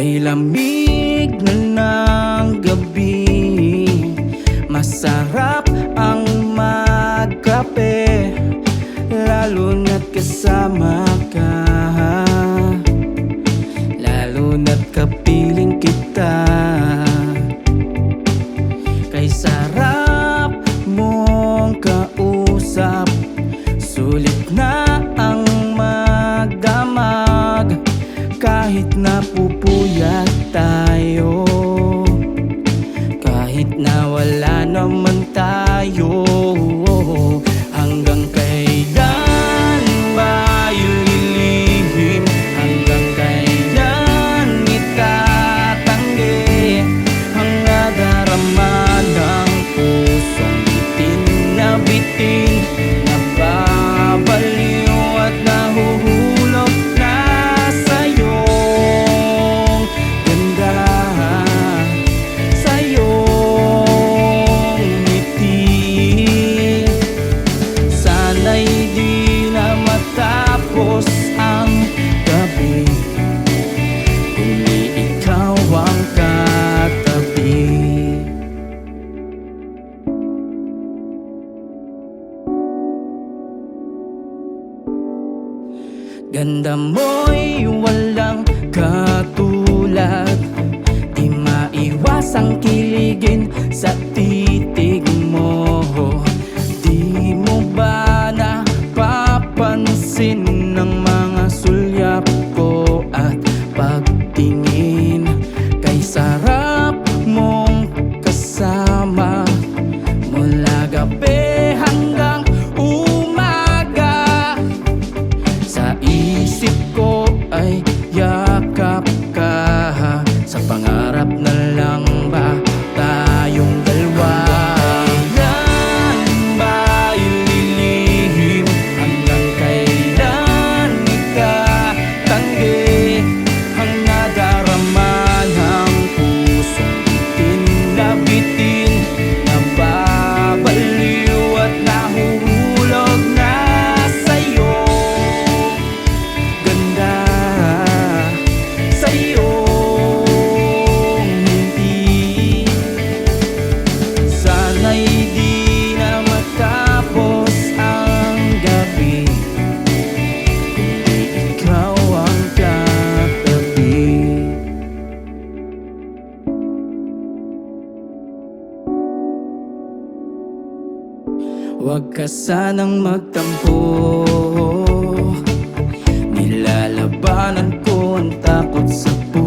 Kay lamig na ng gabi. Masarap ang magkape Lalo na't kasama Ganda mo'y walang katulad. Di maiwasang kiligin sa titig mo. Di mo ba napapansin ng Huwag ka sanang magtampo. Nilalabanan ko ang takot sa puso